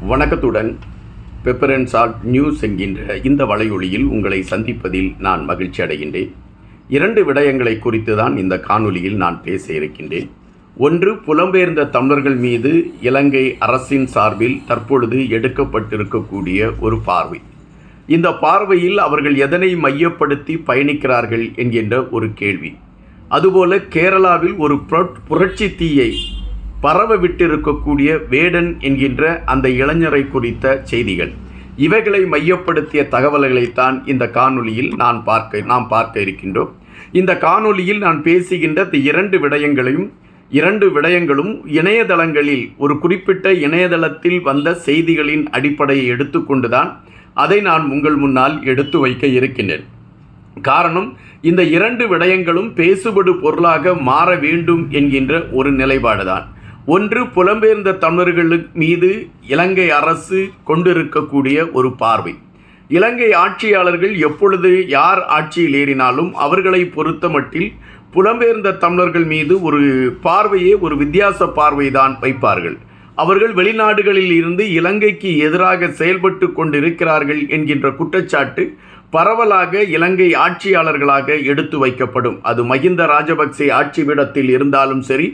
வணக்கத்துடன் pepper and salt news என்கின்ற இந்த வலையொலியில் உங்களை சந்திப்பதில் நான் மகிழ்ச்சி அடைகின்றேன். இரண்டு விடயங்களை குறித்து தான் இந்த காணொளியில் நான் பேச இருக்கின்றேன். ஒன்று புலம்பெயர்ந்த தமிழர்கள் மீது இலங்கை அரசின் சார்பில் தற்பொழுது எடுக்கப்பட்டிருக்கக்கூடிய ஒரு பார்வை. இந்த பார்வையில் அவர்கள் எதனை மையப்படுத்தி பயணிக்கிறார்கள் என்கின்ற ஒரு கேள்வி. அதுபோல கேரளாவில் ஒரு புரட்- புரட்சி தீயை பரவ விட்டிருக்கக்கூடிய வேடன் என்கின்ற அந்த இளைஞரை குறித்த செய்திகள். இவைகளை மையப்படுத்திய தகவல்களைத்தான் இந்த காணொலியில் நான் பார்க்க நாம் பார்க்க இருக்கின்றோம். இந்த காணொலியில் நான் பேசுகின்ற இந்த இரண்டு விடயங்களையும் இரண்டு விடயங்களும் இணையதளங்களில் ஒரு குறிப்பிட்ட இணையதளத்தில் வந்த செய்திகளின் அடிப்படையை எடுத்துக்கொண்டுதான் அதை நான் உங்கள் முன்னால் எடுத்து வைக்க இருக்கின்றேன். காரணம் இந்த இரண்டு விடயங்களும் பேசுபடு பொருளாக மாற வேண்டும் என்கின்ற ஒரு நிலைப்பாடுதான். ஒன்று புலம்பெயர்ந்த தமிழர்களுக்கு மீது இலங்கை அரசு கொண்டிருக்கக்கூடிய ஒரு பார்வை. இலங்கை ஆட்சியாளர்கள் எப்பொழுது யார் ஆட்சியில் ஏறினாலும் அவர்களை பொறுத்தமட்டில் புலம்பெயர்ந்த தமிழர்கள் மீது ஒரு பார்வையே ஒரு வித்தியாச பார்வைதான் வைப்பார்கள். அவர்கள் வெளிநாடுகளில் இருந்து இலங்கைக்கு எதிராக செயல்பட்டு கொண்டிருக்கிறார்கள் என்கின்ற குற்றச்சாட்டு பரவலாக இலங்கை ஆட்சியாளர்களாக எடுத்து வைக்கப்படும். அது மகிந்த ராஜபக்சே ஆட்சி பீடத்தில் இருந்தாலும் சரி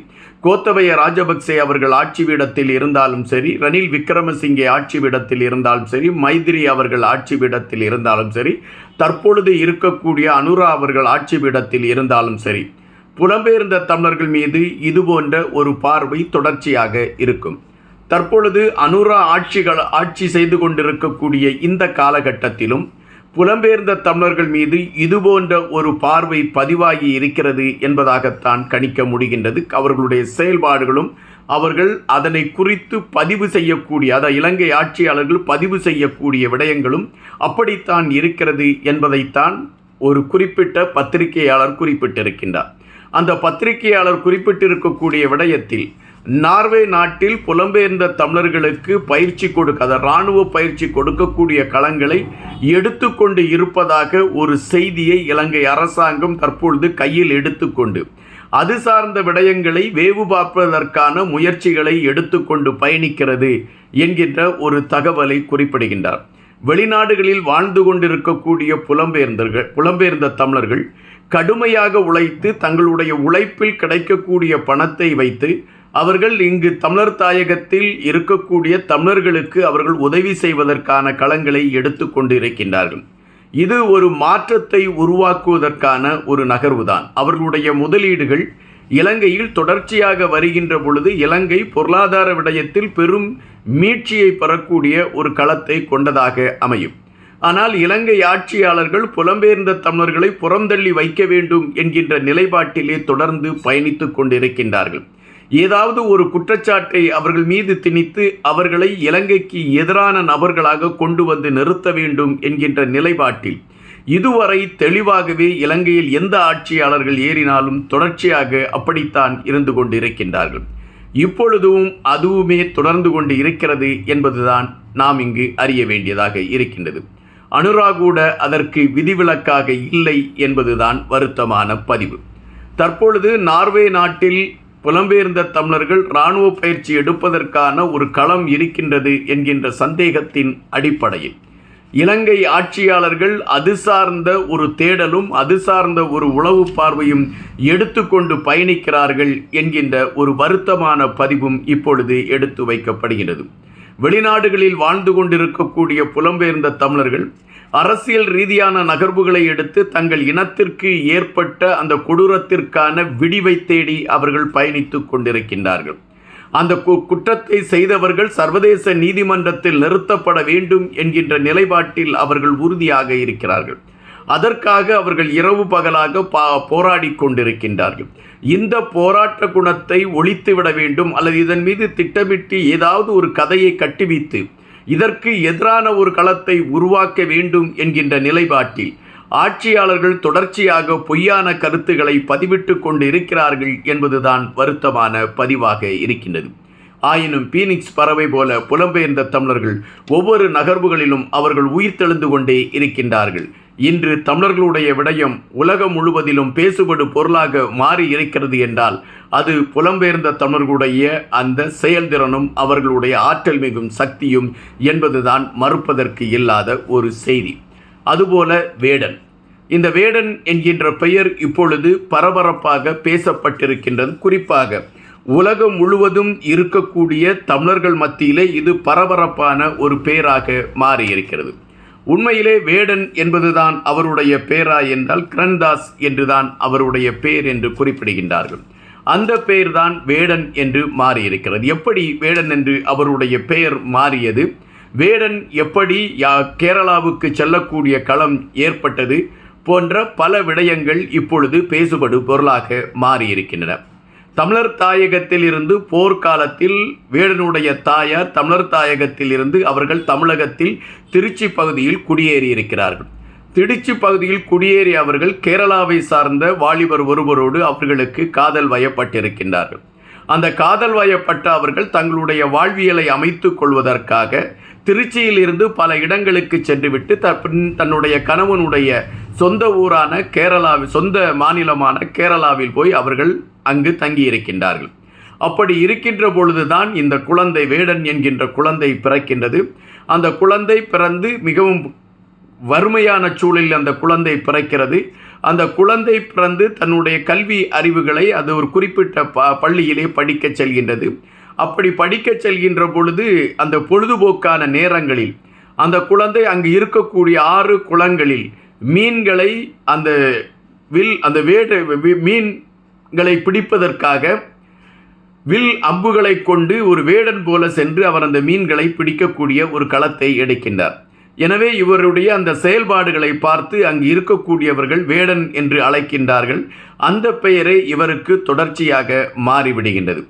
கோத்தபய ராஜபக்சே அவர்கள் ஆட்சி பீடத்தில் இருந்தாலும் சரி ரணில் விக்ரமசிங்கே ஆட்சி பீடத்தில் இருந்தாலும் சரி மைத்திரி அவர்கள் ஆட்சி பீடத்தில் இருந்தாலும் சரி தற்பொழுது இருக்கக்கூடிய அனுரா அவர்கள் ஆட்சி பீடத்தில் இருந்தாலும் சரி புலம்பெயர்ந்த தமிழர்கள் மீது இதுபோன்ற ஒரு பார்வை தொடர்ச்சியாக இருக்கும். தற்பொழுது அனுரா ஆட்சிகள் ஆட்சி செய்து கொண்டிருக்கக்கூடிய இந்த காலகட்டத்திலும் புலம்பெயர்ந்த தமிழர்கள் மீது இதுபோன்ற ஒரு பார்வை பதிவாகி இருக்கிறது என்பதாகத்தான் கணிக்க முடிகின்றது. அவர்களுடைய செயல்பாடுகளும் அவர்கள் அதனை குறித்து பதிவு செய்யக்கூடிய அதாவது இலங்கை ஆட்சியாளர்கள் பதிவு செய்யக்கூடிய விடயங்களும் அப்படித்தான் இருக்கிறது என்பதைத்தான் ஒரு குறிப்பிட்ட பத்திரிகையாளர் குறிப்பிட்டிருக்கின்றார். அந்த பத்திரிகையாளர் குறிப்பிட்டிருக்கக்கூடிய விடயத்தில் நார்வே நாட்டில் புலம்பெயர்ந்த தமிழர்களுக்கு பயிற்சி கொடுக்க அதாவது இராணுவ பயிற்சி கொடுக்கக்கூடிய களங்களை எடுத்துக்கொண்டு இருப்பதாக ஒரு செய்தியை இலங்கை அரசாங்கம் தற்பொழுது கையில் எடுத்துக்கொண்டு அது சார்ந்த விடயங்களை வேவு பார்ப்பதற்கான முயற்சிகளை எடுத்துக்கொண்டு பயணிக்கிறது என்கின்ற ஒரு தகவலை குறிப்பிடுகின்றார். வெளிநாடுகளில் வாழ்ந்து கொண்டிருக்கக்கூடிய புலம்பெயர்ந்தர்கள் புலம்பெயர்ந்த தமிழர்கள் கடுமையாக உழைத்து தங்களுடைய உழைப்பில் கிடைக்கக்கூடிய பணத்தை வைத்து அவர்கள் இங்கு தமிழர் தாயகத்தில் இருக்கக்கூடிய தமிழர்களுக்கு அவர்கள் உதவி செய்வதற்கான களங்களை எடுத்துக்கொண்டு கொண்டிருக்கின்றார்கள். இது ஒரு மாற்றத்தை உருவாக்குவதற்கான ஒரு நகர்வுதான். அவர்களுடைய முதலீடுகள் இலங்கையில் தொடர்ச்சியாக வருகின்ற பொழுது இலங்கை பொருளாதார விடயத்தில் பெரும் மீட்சியை பெறக்கூடிய ஒரு களத்தை கொண்டதாக அமையும். ஆனால் இலங்கை ஆட்சியாளர்கள் புலம்பெயர்ந்த தமிழர்களை புறந்தள்ளி வைக்க வேண்டும் என்கின்ற நிலைப்பாட்டிலே தொடர்ந்து பயணித்துக் கொண்டிருக்கின்றார்கள். ஏதாவது ஒரு குற்றச்சாட்டை அவர்கள் மீது திணித்து அவர்களை இலங்கைக்கு எதிரான நபர்களாக கொண்டு வந்து நிறுத்த வேண்டும் என்கின்ற நிலைப்பாட்டில். இதுவரை தெளிவாகவே இலங்கையில் எந்த ஆட்சியாளர்கள் ஏறினாலும் தொடர்ச்சியாக அப்படித்தான் இருந்து கொண்டிருக்கின்றார்கள். இப்பொழுதும் அதுவுமே தொடர்ந்து கொண்டு இருக்கிறது என்பதுதான் நாம் இங்கு அறிய வேண்டியதாக இருக்கின்றது. அனுரா கூட அதற்கு விதிவிலக்காக இல்லை என்பதுதான் வருத்தமான பதிவு. தற்பொழுது நார்வே நாட்டில் புலம்பெயர்ந்த தமிழர்கள் இராணுவ பயிற்சி எடுப்பதற்கான ஒரு களம் இருக்கின்றது என்கின்ற சந்தேகத்தின் அடிப்படையில். இலங்கை ஆட்சியாளர்கள் அது சார்ந்த ஒரு தேடலும் அது சார்ந்த ஒரு உளவு பார்வையும் எடுத்துக்கொண்டு பயணிக்கிறார்கள் என்கின்ற ஒரு வருத்தமான பதிவும் இப்பொழுது எடுத்து வைக்கப்படுகிறது. வெளிநாடுகளில் வாழ்ந்து கொண்டிருக்கக்கூடிய புலம்பெயர்ந்த தமிழர்கள் அரசியல் ரீதியான நகர்வுகளை எடுத்து தங்கள் இனத்திற்கு ஏற்பட்ட அந்த கொடூரத்திற்கான விடிவை தேடி அவர்கள் பயணித்து கொண்டிருக்கின்றார்கள். அந்த கு- குற்றத்தை செய்தவர்கள் சர்வதேச நீதிமன்றத்தில் நிறுத்தப்பட வேண்டும் என்கின்ற நிலைப்பாட்டில் அவர்கள் உறுதியாக இருக்கிறார்கள். அதற்காக அவர்கள் இரவு பகலாக பா போராடி கொண்டிருக்கின்றார்கள். இந்த போராட்ட குணத்தை ஒழித்துவிட வேண்டும் அல்லது இதன் மீது திட்டமிட்டு ஏதாவது ஒரு கதையை கட்டுவித்து இதற்கு எதிரான ஒரு களத்தை உருவாக்க வேண்டும் என்கின்ற நிலைப்பாட்டில் ஆட்சியாளர்கள் தொடர்ச்சியாக பொய்யான கருத்துக்களை பதிவிட்டு கொண்டு இருக்கிறார்கள் என்பதுதான் வருத்தமான பதிவாக இருக்கின்றது. ஆயினும் பீனிக்ஸ் பறவை போல புலம்பெயர்ந்த தமிழர்கள் ஒவ்வொரு நகர்வுகளிலும் அவர்கள் உயிர்த்தெழுந்து கொண்டே இருக்கின்றார்கள். இன்று தமிழர்களுடைய விடயம் உலகம் முழுவதிலும் பேசுபடு பொருளாக மாறி இருக்கிறது என்றால் அது புலம்பெயர்ந்த தமிழர்களுடைய அந்த செயல்திறனும் அவர்களுடைய ஆற்றல் மிகும் சக்தியும் என்பதுதான் மறுப்பதற்கு இல்லாத ஒரு செய்தி. அதுபோல வேடன். இந்த வேடன் என்கின்ற பெயர் இப்பொழுது பரபரப்பாக பேசப்பட்டிருக்கின்றது குறிப்பாக உலகம் முழுவதும் இருக்கக்கூடிய தமிழர்கள் மத்தியிலே இது பரபரப்பான ஒரு பெயராக மாறியிருக்கிறது. உண்மையிலே வேடன் என்பதுதான் அவருடைய பேரா என்றால் கிரண்தாஸ் என்றுதான் அவருடைய பேர் என்று குறிப்பிடுகின்றார்கள். அந்த பெயர்தான் வேடன் என்று மாறியிருக்கிறது. எப்படி வேடன் என்று அவருடைய பெயர் மாறியது? வேடன் எப்படி யா கேரளாவுக்கு செல்லக்கூடிய களம் ஏற்பட்டது? போன்ற பல விடயங்கள் இப்பொழுது பேசுபடு பொருளாக மாறியிருக்கின்றன. தமிழர் தாயகத்தில் இருந்து போர்க்காலத்தில் வேடனுடைய தாயார் தமிழர் தாயகத்தில் இருந்து அவர்கள் தமிழகத்தில் திருச்சி பகுதியில் குடியேறி இருக்கிறார்கள். திருச்சி பகுதியில் குடியேறிய அவர்கள் கேரளாவை சார்ந்த வாலிபர் ஒருவரோடு அவர்களுக்கு காதல் வயப்பட்டிருக்கின்றார்கள். அந்த காதல் வயப்பட்ட அவர்கள் தங்களுடைய வாழ்வியலை அமைத்துக் கொள்வதற்காக திருச்சியில் இருந்து பல இடங்களுக்கு சென்றுவிட்டு தன்னுடைய கணவனுடைய சொந்த ஊரான கேரளாவில் சொந்த மாநிலமான கேரளாவில் போய் அவர்கள் அங்கு தங்கியிருக்கின்றார்கள். அப்படி இருக்கின்ற பொழுதுதான் இந்த குழந்தை வேடன் என்கின்ற குழந்தை பிறக்கின்றது. அந்த குழந்தை பிறந்து மிகவும் வறுமையான சூழலில் அந்த குழந்தை பிறக்கிறது. அந்த குழந்தை பிறந்து தன்னுடைய கல்வி அறிவுகளை அது ஒரு குறிப்பிட்ட ப பள்ளியிலே படிக்கச் செல்கின்றது. அப்படி படிக்கச் செல்கின்ற பொழுது அந்த பொழுதுபோக்கான நேரங்களில் அந்த குழந்தை அங்கு இருக்கக்கூடிய ஆறு குளங்களில் மீன்களை அந்த வில் அந்த வேடு மீன்களை பிடிப்பதற்காக வில் அம்புகளை கொண்டு ஒரு வேடன் போல சென்று அவர் அந்த மீன்களை பிடிக்கக்கூடிய ஒரு களத்தை எடுக்கின்றார். எனவே இவருடைய அந்த செயல்பாடுகளை பார்த்து அங்கு இருக்கக்கூடியவர்கள் வேடன் என்று அழைக்கின்றார்கள். அந்த பெயரை இவருக்கு தொடர்ச்சியாக மாறிவிடுகின்றது.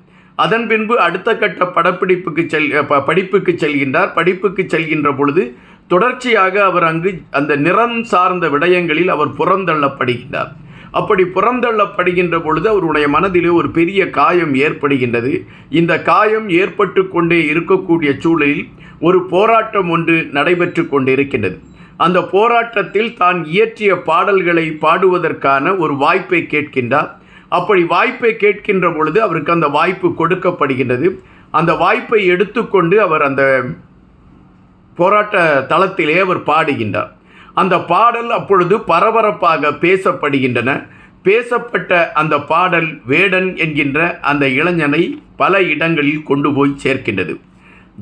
அதன் பின்பு அடுத்த கட்ட படப்பிடிப்புக்கு செல் படிப்புக்கு செல்கின்றார். படிப்புக்கு செல்கின்ற பொழுது தொடர்ச்சியாக அவர் அங்கு அந்த நிறம் சார்ந்த விடயங்களில் அவர் புறந்தள்ளப்படுகின்றார். அப்படி புறந்தள்ளப்படுகின்ற பொழுது அவருடைய மனதிலே ஒரு பெரிய காயம் ஏற்படுகின்றது. இந்த காயம் ஏற்பட்டு கொண்டே இருக்கக்கூடிய சூழலில் ஒரு போராட்டம் ஒன்று நடைபெற்று கொண்டிருக்கின்றது. அந்த போராட்டத்தில் தான் இயற்றிய பாடல்களை பாடுவதற்கான ஒரு வாய்ப்பை கேட்கின்றார். அப்படி வாய்ப்பை கேட்கின்ற பொழுது அவருக்கு அந்த வாய்ப்பு கொடுக்கப்படுகின்றது. அந்த வாய்ப்பை எடுத்துக்கொண்டு அவர் அந்த போராட்ட தளத்திலே அவர் பாடுகின்றார். அந்த பாடல் அப்பொழுது பரபரப்பாக பேசப்படுகின்றன. பேசப்பட்ட அந்த பாடல் வேடன் என்கின்ற அந்த இளைஞனை பல இடங்களில் கொண்டு போய் சேர்க்கின்றது.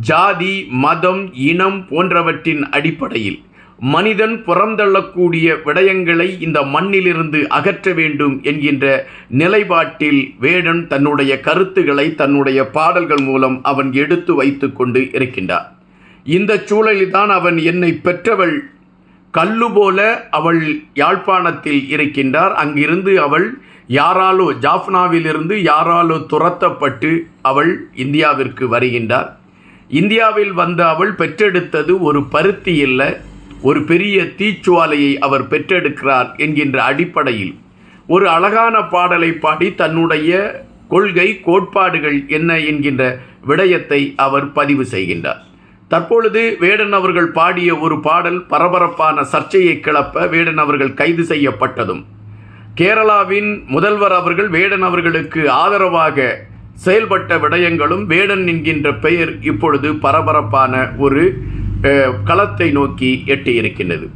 ஜாதி மதம் இனம் போன்றவற்றின் அடிப்படையில் மனிதன் புறந்தள்ளக்கூடிய விடயங்களை இந்த மண்ணிலிருந்து அகற்ற வேண்டும் என்கின்ற நிலைப்பாட்டில் வேடன் தன்னுடைய கருத்துக்களை தன்னுடைய பாடல்கள் மூலம் அவன் எடுத்து வைத்து கொண்டு இருக்கின்றார் இந்த சூழலில்தான் அவன் என்னை பெற்றவள். கல்லு போல அவள் யாழ்ப்பாணத்தில் இருக்கின்றார். அங்கிருந்து அவள் யாராலோ ஜாஃப்னாவிலிருந்து யாராலோ துரத்தப்பட்டு அவள் இந்தியாவிற்கு வருகின்றார். இந்தியாவில் வந்த அவள் பெற்றெடுத்தது ஒரு பருத்தி இல்லை ஒரு பெரிய தீச்சுவாலையை அவர் பெற்றெடுக்கிறார் என்கின்ற அடிப்படையில். ஒரு அழகான பாடலை பாடி தன்னுடைய கொள்கை கோட்பாடுகள் என்ன என்கின்ற விடயத்தை அவர் பதிவு செய்கின்றார். தற்பொழுது வேடன் அவர்கள் பாடிய ஒரு பாடல் பரபரப்பான சர்ச்சையை கிளப்ப வேடன் அவர்கள் கைது செய்யப்பட்டதும். கேரளாவின் முதல்வர் அவர்கள் வேடன் அவர்களுக்கு ஆதரவாக செயல்பட்ட விடயங்களும் வேடன் என்கின்ற பெயர் இப்பொழுது பரபரப்பான ஒரு களத்தை நோக்கி எட்டியிருக்கின்றது.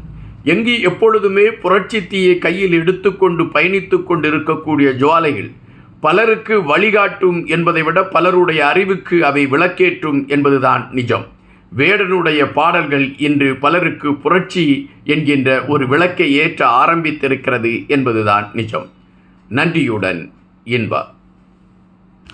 எங்கு எப்பொழுதுமே புரட்சி தீயை கையில் எடுத்துக்கொண்டு பயணித்து கொண்டு இருக்கக்கூடிய ஜுவாலைகள் பலருக்கு வழிகாட்டும் என்பதை விட பலருடைய அறிவுக்கு அவை விளக்கேற்றும் என்பதுதான் நிஜம். வேடனுடைய பாடல்கள் இன்று பலருக்கு புரட்சி என்கின்ற ஒரு விளக்கை ஏற்ற ஆரம்பித்திருக்கிறது என்பதுதான் நிஜம். நன்றியுடன் இன்பா